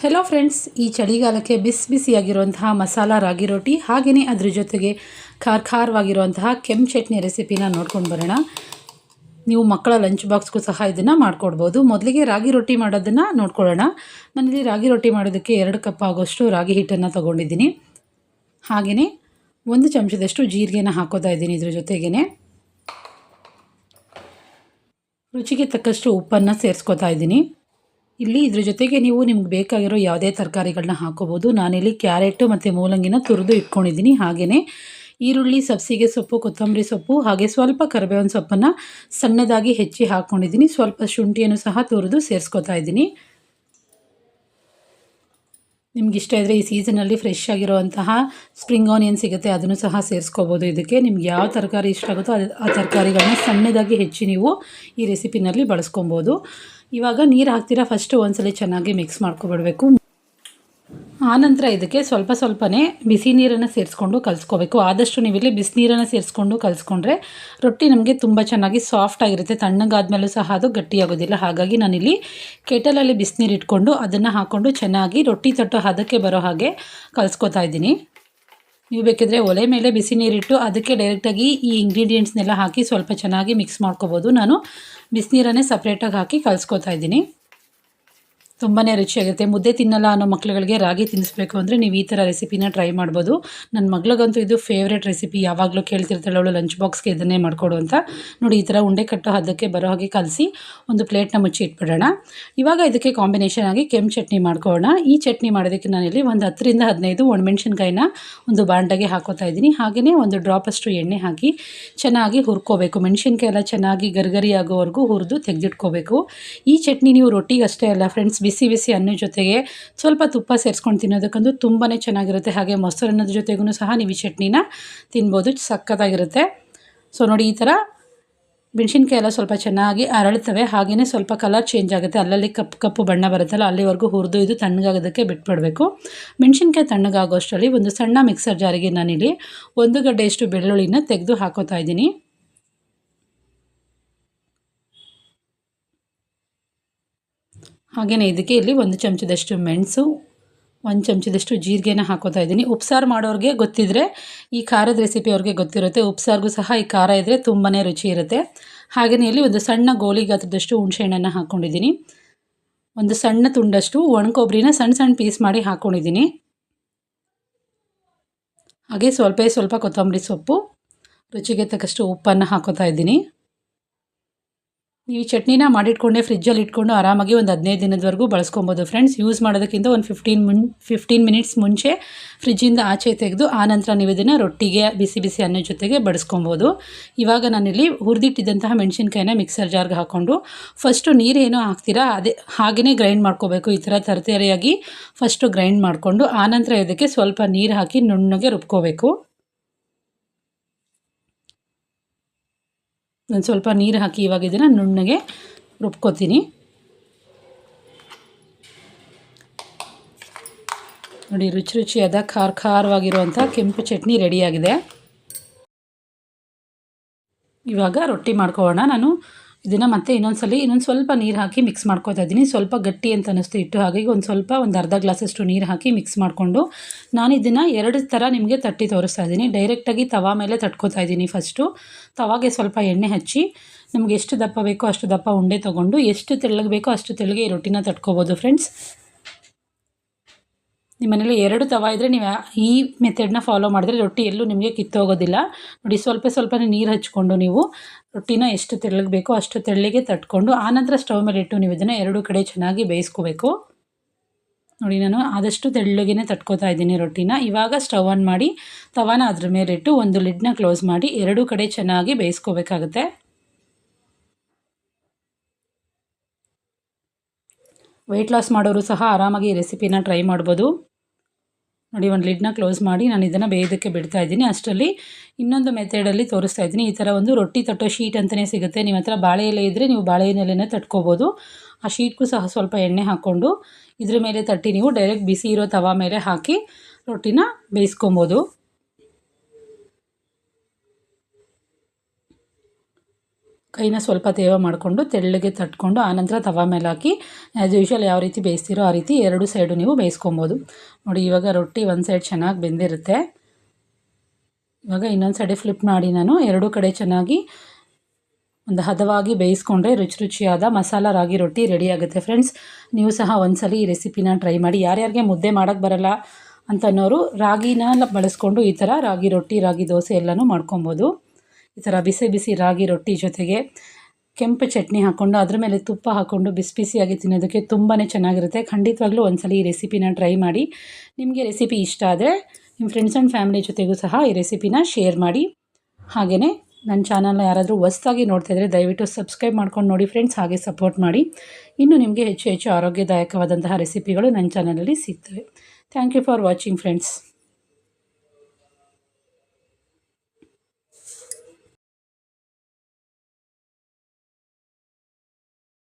Hello friends ಈ ಚಳಿಗಾಲಕ್ಕೆ ಬಿಸಿ ಬಿಸಿಯಾಗಿರುವಂತಹ ಮಸಾಲ ರಾಗಿ ರೊಟ್ಟಿ ಹಾಗೆಯೇ ಅದ್ರ ಜೊತೆಗೆ ಖಾರ ಖಾರವಾಗಿರುವಂತಹ ಕೆಂಪು ಚಟ್ನಿ ರೆಸಿಪಿನ ನೋಡ್ಕೊಂಡು ಬರೋಣ. ನೀವು ಮಕ್ಕಳ ಲಂಚ್ ಬಾಕ್ಸ್ಗೂ ಸಹ ಇದನ್ನು ಮಾಡ್ಕೊಡ್ಬೋದು. ಮೊದಲಿಗೆ ರಾಗಿ ರೊಟ್ಟಿ ಮಾಡೋದನ್ನು ನೋಡ್ಕೊಳ್ಳೋಣ. ನಾನಿಲ್ಲಿ ರಾಗಿ ರೊಟ್ಟಿ ಮಾಡೋದಕ್ಕೆ ಎರಡು ಕಪ್ ಆಗೋಷ್ಟು ರಾಗಿ ಹಿಟ್ಟನ್ನು ತೊಗೊಂಡಿದ್ದೀನಿ. ಹಾಗೆಯೇ ಒಂದು ಚಮಚದಷ್ಟು ಜೀರಿಗೆನ ಹಾಕೋತಾ ಇದ್ದೀನಿ ಇದ್ರ ಜೊತೆಗೇ ರುಚಿಗೆ ತಕ್ಕಷ್ಟು ಉಪ್ಪನ್ನು ಸೇರಿಸ್ಕೋತಾ ಇದ್ದೀನಿ. ಇಲ್ಲಿ ಇದ್ರ ಜೊತೆಗೆ ನೀವು ನಿಮ್ಗೆ ಬೇಕಾಗಿರೋ ಯಾವುದೇ ತರಕಾರಿಗಳನ್ನ ಹಾಕೋಬೋದು. ನಾನಿಲ್ಲಿ ಕ್ಯಾರೆಟು ಮತ್ತು ಮೂಲಂಗಿನ ತುರಿದು ಇಟ್ಕೊಂಡಿದ್ದೀನಿ. ಹಾಗೆಯೇ ಈರುಳ್ಳಿ, ಸಬ್ಸಿಗೆ ಸೊಪ್ಪು, ಕೊತ್ತಂಬರಿ ಸೊಪ್ಪು ಹಾಗೆ ಸ್ವಲ್ಪ ಕರಿಬೇವಿನ ಸೊಪ್ಪನ್ನು ಸಣ್ಣದಾಗಿ ಹೆಚ್ಚಿ ಹಾಕ್ಕೊಂಡಿದ್ದೀನಿ ಸ್ವಲ್ಪ ಶುಂಠಿಯನ್ನು ಸಹ ತುರಿದು ಸೇರಿಸ್ಕೊತಾ ಇದ್ದೀನಿ. ನಿಮ್ಗೆ ಇಷ್ಟ ಇದ್ದರೆ ಈ ಸೀಸನಲ್ಲಿ ಫ್ರೆಶ್ ಆಗಿರುವಂತಹ ಸ್ಪ್ರಿಂಗ್ ಆನಿಯನ್ ಸಿಗುತ್ತೆ, ಅದನ್ನು ಸಹ ಸೇರಿಸ್ಕೋಬೋದು. ಇದಕ್ಕೆ ನಿಮ್ಗೆ ಯಾವ ತರಕಾರಿ ಇಷ್ಟ ಆಗುತ್ತೋ ಆ ತರಕಾರಿಗಳನ್ನ ಸಣ್ಣದಾಗಿ ಹೆಚ್ಚಿ ನೀವು ಈ ರೆಸಿಪಿನಲ್ಲಿ ಬಳಸ್ಕೊಬೋದು. ಇವಾಗ ನೀರು ಹಾಕ್ತೀರಾ? ಫಸ್ಟು ಒಂದ್ಸಲ ಚೆನ್ನಾಗಿ ಮಿಕ್ಸ್ ಮಾಡ್ಕೊಬಿಡಬೇಕು. ಆನಂತರ ಇದಕ್ಕೆ ಸ್ವಲ್ಪ ಸ್ವಲ್ಪನೇ ಬಿಸಿ ನೀರನ್ನು ಸೇರಿಸ್ಕೊಂಡು ಕಲಿಸ್ಕೋಬೇಕು. ಆದಷ್ಟು ನೀವಿಲ್ಲಿ ಬಿಸಿನೀರನ್ನು ಸೇರಿಸ್ಕೊಂಡು ಕಲಿಸ್ಕೊಂಡ್ರೆ ರೊಟ್ಟಿ ನಮಗೆ ತುಂಬ ಚೆನ್ನಾಗಿ ಸಾಫ್ಟ್ ಆಗಿರುತ್ತೆ. ತಣ್ಣಗಾದ್ಮೇಲೂ ಸಹ ಅದು ಗಟ್ಟಿಯಾಗೋದಿಲ್ಲ. ಹಾಗಾಗಿ ನಾನಿಲ್ಲಿ ಕೆಟಲಲ್ಲಿ ಬಿಸಿನೀರು ಇಟ್ಕೊಂಡು ಅದನ್ನು ಹಾಕ್ಕೊಂಡು ಚೆನ್ನಾಗಿ ರೊಟ್ಟಿ ತಟ್ಟೋ ಹದಕ್ಕೆ ಬರೋ ಹಾಗೆ ಕಲಿಸ್ಕೊತಾ ಇದ್ದೀನಿ. ನೀವು ಬೇಕಿದ್ರೆ ಒಲೆ ಮೇಲೆ ಬಿಸಿ ನೀರಿಟ್ಟು ಅದಕ್ಕೆ ಡೈರೆಕ್ಟಾಗಿ ಈ ಇಂಗ್ರೀಡಿಯೆಂಟ್ಸ್ನೆಲ್ಲ ಹಾಕಿ ಸ್ವಲ್ಪ ಚೆನ್ನಾಗಿ ಮಿಕ್ಸ್ ಮಾಡ್ಕೋಬೋದು. ನಾನು ಬಿಸಿನೀರನ್ನೇ ಸಪ್ರೇಟಾಗಿ ಹಾಕಿ ಕಲಿಸ್ಕೊತಾ ಇದ್ದೀನಿ. ತುಂಬಾ ರುಚಿಯಾಗಿರುತ್ತೆ ಮುದ್ದೆ ತಿನ್ನಲ್ಲ ಅನ್ನೋ ಮಕ್ಳುಗಳಿಗೆ ರಾಗಿ ತಿನ್ನಿಸ್ಬೇಕು ಅಂದರೆ ನೀವು ಈ ಥರ ರೆಸಿಪಿನ ಟ್ರೈ ಮಾಡ್ಬೋದು. ನನ್ನ ಮಗಳಿಗಂತೂ ಇದು ಫೇವ್ರೇಟ್ ರೆಸಿಪಿ ಯಾವಾಗಲೂ ಕೇಳ್ತಿರ್ತಾಳೆ ಅವಳು ಲಂಚ್ ಬಾಕ್ಸ್ಗೆ ಇದನ್ನೇ ಮಾಡಿಕೊಡು ಅಂತ. ನೋಡಿ, ಈ ಥರ ಉಂಡೆ ಕಟ್ಟೋ ಹದಕ್ಕೆ ಬರೋ ಹಾಗೆ ಕಲಸಿ ಒಂದು ಪ್ಲೇಟ್ನ ಮುಚ್ಚಿ ಇಟ್ಬಿಡೋಣ. ಇವಾಗ ಇದಕ್ಕೆ ಕಾಂಬಿನೇಷನ್ ಆಗಿ ಕೆಂಪು ಚಟ್ನಿ ಮಾಡ್ಕೊಳ್ಳೋಣ ಈ ಚಟ್ನಿ ಮಾಡೋದಕ್ಕೆ ನಾನಿಲ್ಲಿ ಒಂದು ಹತ್ತರಿಂದ ಹದಿನೈದು ಒಣಮೆಣ್ಸಿನ್ಕಾಯಿನ ಒಂದು ಬಾಂಡಗೆ ಹಾಕೋತಾ ಇದ್ದೀನಿ. ಹಾಗೆಯೇ ಒಂದು ಡ್ರಾಪಷ್ಟು ಎಣ್ಣೆ ಹಾಕಿ ಚೆನ್ನಾಗಿ ಹುರ್ಕೋಬೇಕು. ಮೆಣಸಿನ್ಕಾಯಿ ಎಲ್ಲ ಚೆನ್ನಾಗಿ ಗರ್ಗರಿ ಆಗೋವರೆಗೂ ಹುರಿದು ತೆಗೆದಿಟ್ಕೋಬೇಕು. ಈ ಚಟ್ನಿ ನೀವು ರೊಟ್ಟಿಗೆ ಅಷ್ಟೇ ಅಲ್ಲ ಫ್ರೆಂಡ್ಸ್ ಬಿಸಿ ಬಿಸಿ ಅನ್ನ ಜೊತೆಗೆ ಸ್ವಲ್ಪ ತುಪ್ಪ ಸೇರಿಸ್ಕೊಂಡು ತಿನ್ನೋದಕ್ಕಂತೂ ತುಂಬಾ ಚೆನ್ನಾಗಿರುತ್ತೆ. ಹಾಗೆ ಮೊಸರನ್ನದ ಜೊತೆಗೂ ಸಹ ನೀವು ಈ ಚಟ್ನಿನ ತಿನ್ಬೋದು. ಸಕ್ಕತ್ತಾಗಿರುತ್ತೆ ಸೊ ನೋಡಿ ಈ ಥರ ಮೆಣಸಿನ್ಕಾಯಿ ಎಲ್ಲ ಸ್ವಲ್ಪ ಚೆನ್ನಾಗಿ ಅರಳ್ತವೆ. ಹಾಗೆಯೇ ಸ್ವಲ್ಪ ಕಲರ್ ಚೇಂಜ್ ಆಗುತ್ತೆ. ಅಲ್ಲಲ್ಲಿ ಕಪ್ಪು ಕಪ್ಪು ಬಣ್ಣ ಬರುತ್ತಲ್ಲ, ಅಲ್ಲಿವರೆಗೂ ಹುರಿದು ಇದು ತಣ್ಣಗಾಗೋದಕ್ಕೆ ಬಿಟ್ಬಿಡಬೇಕು. ಮೆಣಸಿನ್ಕಾಯಿ ತಣ್ಣಗಾಗೋಷ್ಟರಲ್ಲಿ ಒಂದು ಸಣ್ಣ ಮಿಕ್ಸರ್ ಜಾರಿಗೆ ನಾನಿಲ್ಲಿ ಒಂದು ಗಡ್ಡೆಯಷ್ಟು ಬೆಳ್ಳುಳ್ಳಿನ ತೆಗೆದು ಹಾಕೋತಾ ಇದ್ದೀನಿ. ಹಾಗೆಯೇ ಇದಕ್ಕೆ ಇಲ್ಲಿ ಒಂದು ಚಮಚದಷ್ಟು ಮೆಣಸು, ಒಂದು ಚಮಚದಷ್ಟು ಜೀರಿಗೆನ ಹಾಕೋತಾ ಇದ್ದೀನಿ. ಉಪ್ಸಾರು ಮಾಡೋರಿಗೆ ಗೊತ್ತಿದ್ದರೆ ಈ ಖಾರದ ರೆಸಿಪಿ ಅವ್ರಿಗೆ ಗೊತ್ತಿರುತ್ತೆ. ಉಪ್ಸಾರಿಗೂ ಸಹ ಈ ಖಾರ ಇದ್ದರೆ ತುಂಬಾ ರುಚಿ ಇರುತ್ತೆ. ಹಾಗೆಯೇ ಇಲ್ಲಿ ಒಂದು ಸಣ್ಣ ಗೋಲಿ ಗಾತ್ರದಷ್ಟು ಹುಣಸೆಹಣ್ಣನ್ನು ಹಾಕ್ಕೊಂಡಿದ್ದೀನಿ ಒಂದು ಸಣ್ಣ ತುಂಡಷ್ಟು ಒಣಕೊಬ್ಬರಿನ ಸಣ್ಣ ಸಣ್ಣ ಪೀಸ್ ಮಾಡಿ ಹಾಕ್ಕೊಂಡಿದ್ದೀನಿ ಹಾಗೆ ಸ್ವಲ್ಪ ಸ್ವಲ್ಪ ಕೊತ್ತಂಬರಿ ಸೊಪ್ಪು, ರುಚಿಗೆ ತಕ್ಕಷ್ಟು ಉಪ್ಪನ್ನು ಹಾಕೋತಾ ಇದ್ದೀನಿ. ಈ ಚಟ್ನಿನ ಮಾಡಿಟ್ಕೊಂಡೆ ಫ್ರಿಜ್ಜಲ್ಲಿ ಇಟ್ಕೊಂಡು ಆರಾಮಾಗಿ ಒಂದು ಹದಿನೈದು ದಿನದವರೆಗೂ ಬಳಸ್ಕೊಬೋದು ಫ್ರೆಂಡ್ಸ್ ಯೂಸ್ ಮಾಡೋದಕ್ಕಿಂತ ಒಂದು ಫಿಫ್ಟೀನ್ ಮುನ್ ಫಿಫ್ಟೀನ್ ಮಿನಿಟ್ಸ್ ಮುಂಚೆ ಫ್ರಿಜ್ಜಿಂದ ಆಚೆ ತೆಗೆದು ಆನಂತರ ನೀವು ಇದನ್ನು ರೊಟ್ಟಿಗೆ, ಬಿಸಿ ಬಿಸಿ ಅನ್ನೋ ಜೊತೆಗೆ ಬಡಿಸ್ಕೊಬೋದು. ಇವಾಗ ನಾನಿಲ್ಲಿ ಹುರಿದಿಟ್ಟಿದ್ದಂತಹ ಮೆಣಸಿನ್ಕಾಯಿನ ಮಿಕ್ಸರ್ ಜಾರ್ಗೆ ಹಾಕ್ಕೊಂಡು ಫಸ್ಟು ನೀರೇನು ಹಾಕ್ತೀರಾ ಅದೇ ಹಾಗೆಯೇ ಗ್ರೈಂಡ್ ಮಾಡ್ಕೋಬೇಕು. ಈ ಥರ ತರತರಿಯಾಗಿ ಫಸ್ಟು ಗ್ರೈಂಡ್ ಮಾಡಿಕೊಂಡು ಆನಂತರ ಇದಕ್ಕೆ ಸ್ವಲ್ಪ ನೀರು ಹಾಕಿ ನುಣ್ಣಗೆ ರುಬ್ಕೋಬೇಕು. ಒಂದು ಸ್ವಲ್ಪ ನೀರು ಹಾಕಿ ಇವಾಗ ಇದನ್ನು ನುಣ್ಣಗೆ ರುಬ್ಕೋತೀನಿ. ನೋಡಿ, ರುಚಿ ರುಚಿಯಾದ ಖಾರ ಖಾರವಾಗಿರುವಂಥ ಕೆಂಪು ಚಟ್ನಿ ರೆಡಿಯಾಗಿದೆ. ಇವಾಗ ರೊಟ್ಟಿ ಮಾಡ್ಕೊಳ್ಳೋಣ. ನಾನು ಇದನ್ನು ಮತ್ತೆ ಇನ್ನೊಂದು ಸಲ ಇನ್ನೊಂದು ಸ್ವಲ್ಪ ನೀರು ಹಾಕಿ ಮಿಕ್ಸ್ ಮಾಡ್ಕೋತಾ ಇದ್ದೀನಿ. ಸ್ವಲ್ಪ ಗಟ್ಟಿ ಅಂತ ಅನ್ನಿಸ್ತು ಇಟ್ಟು ಹಾಗಾಗಿ ಒಂದು ಸ್ವಲ್ಪ ಒಂದು ಅರ್ಧ ಗ್ಲಾಸಷ್ಟು ನೀರು ಹಾಕಿ ಮಿಕ್ಸ್ ಮಾಡಿಕೊಂಡು ನಾನು ಇದನ್ನು ಎರಡು ಥರ ನಿಮಗೆ ತಟ್ಟಿ ತೋರಿಸ್ತಾ ಇದ್ದೀನಿ. ಡೈರೆಕ್ಟಾಗಿ ತವಾ ಮೇಲೆ ತಟ್ಕೋತಾ ಇದ್ದೀನಿ ಫಸ್ಟು ತವಾಗೆ ಸ್ವಲ್ಪ ಎಣ್ಣೆ ಹಚ್ಚಿ ನಮಗೆ ಎಷ್ಟು ದಪ್ಪ ಬೇಕೋ ಅಷ್ಟು ದಪ್ಪ ಉಂಡೆ ತೊಗೊಂಡು ಎಷ್ಟು ತೆಳ್ಳಗೆ ಬೇಕೋ ಅಷ್ಟು ತೆಳ್ಳಗೆ ಈ ರೊಟ್ಟಿನ ತಟ್ಕೋಬೋದು ಫ್ರೆಂಡ್ಸ್ ನಿಮ್ಮ ಮನೇಲಿ ಎರಡು ತವ ಇದ್ದರೆ ನೀವು ಈ ಮೆಥಡ್ನ ಫಾಲೋ ಮಾಡಿದ್ರೆ ರೊಟ್ಟಿ ಎಲ್ಲೂ ನಿಮಗೆ ಕಿತ್ತೋಗೋದಿಲ್ಲ. ನೋಡಿ, ಸ್ವಲ್ಪ ಸ್ವಲ್ಪನೇ ನೀರು ಹಚ್ಕೊಂಡು ನೀವು ರೊಟ್ಟಿನ ಎಷ್ಟು ತೆಳ್ಳಗೆ ಬೇಕೋ ಅಷ್ಟು ತೆಳ್ಳಗೆ ತಟ್ಕೊಂಡು ಆನಂತರ ಸ್ಟವ್ ಮೇಲೆ ಇಟ್ಟು ನೀವು ಇದನ್ನು ಎರಡು ಕಡೆ ಚೆನ್ನಾಗಿ ಬೇಯಿಸ್ಕೋಬೇಕು. ನೋಡಿ, ನಾನು ಆದಷ್ಟು ತೆಳ್ಳಗೆ ತಟ್ಕೋತಾ ಇದ್ದೀನಿ ರೊಟ್ಟಿನ. ಇವಾಗ ಸ್ಟವ್ ಆನ್ ಮಾಡಿ ತವಾನ ಅದ್ರ ಮೇಲಿಟ್ಟು ಒಂದು ಲಿಡ್ನ ಕ್ಲೋಸ್ ಮಾಡಿ ಎರಡೂ ಕಡೆ ಚೆನ್ನಾಗಿ ಬೇಯಿಸ್ಕೋಬೇಕಾಗತ್ತೆ. ವೆಯ್ಟ್ ಲಾಸ್ ಮಾಡೋರು ಸಹ ಆರಾಮಾಗಿ ಈ ರೆಸಿಪಿನ ಟ್ರೈ ಮಾಡ್ಬೋದು. ನೋಡಿ, ಒಂದು ಲಿಡ್ನ ಕ್ಲೋಸ್ ಮಾಡಿ ನಾನು ಇದನ್ನು ಬೇಯೋದಕ್ಕೆ ಬಿಡ್ತಾ ಇದ್ದೀನಿ. ಅಷ್ಟರಲ್ಲಿ ಇನ್ನೊಂದು ಮೆಥಡಲ್ಲಿ ತೋರಿಸ್ತಾ ಇದ್ದೀನಿ. ಈ ಥರ ಒಂದು ರೊಟ್ಟಿ ತಟ್ಟೋ ಶೀಟ್ ಅಂತಲೇ ಸಿಗುತ್ತೆ. ನಿಮ್ಮ ಹತ್ರ ಬಾಳೆ ಎಲೆ ಇದ್ದರೆ ನೀವು ಬಾಳೆ ಎಲೆನೇ ತಟ್ಕೋಬೋದು. ಆ ಶೀಟ್ಗೂ ಸಹ ಸ್ವಲ್ಪ ಎಣ್ಣೆ ಹಾಕ್ಕೊಂಡು ಇದ್ರ ಮೇಲೆ ತಟ್ಟಿ ನೀವು ಡೈರೆಕ್ಟ್ ಬಿಸಿ ಇರೋ ತವಾ ಮೇಲೆ ಹಾಕಿ ರೊಟ್ಟಿನ ಬೇಯಿಸ್ಕೊಬೋದು. ಕೈನ ಸ್ವಲ್ಪ ತೇವ ಮಾಡಿಕೊಂಡು ತೆಳ್ಳಗೆ ತಟ್ಕೊಂಡು ಆನಂತರ ತವ ಮೇಲೆ ಹಾಕಿ ಆ್ಯಸ್ ಯೂಶ್ವಲ್ ಯಾವ ರೀತಿ ಬೇಯಿಸ್ತೀರೋ ಆ ರೀತಿ ಎರಡು ಸೈಡು ನೀವು ಬೇಯಿಸ್ಕೊಬೋದು. ನೋಡಿ, ಇವಾಗ ರೊಟ್ಟಿ ಒಂದು ಸೈಡ್ ಚೆನ್ನಾಗಿ ಬೆಂದಿರುತ್ತೆ. ಇವಾಗ ಇನ್ನೊಂದು ಸೈಡೆ ಫ್ಲಿಪ್ ಮಾಡಿ ನಾನು ಎರಡೂ ಕಡೆ ಚೆನ್ನಾಗಿ ಒಂದು ಹದವಾಗಿ ಬೇಯಿಸ್ಕೊಂಡ್ರೆ ರುಚಿ ರುಚಿಯಾದ ಮಸಾಲ ರಾಗಿ ರೊಟ್ಟಿ ರೆಡಿ ಆಗುತ್ತೆ ಫ್ರೆಂಡ್ಸ್ ನೀವು ಸಹ ಒಂದ್ಸಲ ಈ ರೆಸಿಪಿನ ಟ್ರೈ ಮಾಡಿ. ಯಾರ್ಯಾರಿಗೆ ಮುದ್ದೆ ಮಾಡೋಕ್ಕೆ ಬರಲ್ಲ ಅಂತನೋರು ರಾಗಿನ ಬಳಸ್ಕೊಂಡು ಈ ಥರ ರಾಗಿ ರೊಟ್ಟಿ, ರಾಗಿ ದೋಸೆ ಎಲ್ಲನೂ ಮಾಡ್ಕೊಬೋದು. ಈ ಥರ ಬಿಸಿ ಬಿಸಿ ರಾಗಿ ರೊಟ್ಟಿ ಜೊತೆಗೆ ಕೆಂಪು ಚಟ್ನಿ ಹಾಕ್ಕೊಂಡು ಅದ್ರ ಮೇಲೆ ತುಪ್ಪ ಹಾಕ್ಕೊಂಡು ಬಿಸಿ ಬಿಸಿಯಾಗಿ ತಿನ್ನೋದಕ್ಕೆ ತುಂಬಾ ಚೆನ್ನಾಗಿರುತ್ತೆ. ಖಂಡಿತವಾಗ್ಲೂ ಒಂದ್ಸಲ ಈ ರೆಸಿಪಿನ ಟ್ರೈ ಮಾಡಿ. ನಿಮಗೆ ರೆಸಿಪಿ ಇಷ್ಟ ಆದರೆ ನಿಮ್ಮ ಫ್ರೆಂಡ್ಸ್ ಆ್ಯಂಡ್ ಫ್ಯಾಮಿಲಿ ಜೊತೆಗೂ ಸಹ ಈ ರೆಸಿಪಿನ ಶೇರ್ ಮಾಡಿ. ಹಾಗೆಯೇ ನನ್ನ ಚಾನಲ್ನ ಯಾರಾದರೂ ಹೊಸ್ದಾಗಿ ನೋಡ್ತಾ ಇದ್ದರೆ ದಯವಿಟ್ಟು ಸಬ್ಸ್ಕ್ರೈಬ್ ಮಾಡ್ಕೊಂಡು ನೋಡಿ ಫ್ರೆಂಡ್ಸ್ ಹಾಗೆ ಸಪೋರ್ಟ್ ಮಾಡಿ. ಇನ್ನು ನಿಮಗೆ ಹೆಚ್ಚು ಹೆಚ್ಚು ಆರೋಗ್ಯದಾಯಕವಾದಂತಹ ರೆಸಿಪಿಗಳು ನನ್ನ ಚಾನಲಲ್ಲಿ ಸಿಗ್ತವೆ. Thank you for watching friends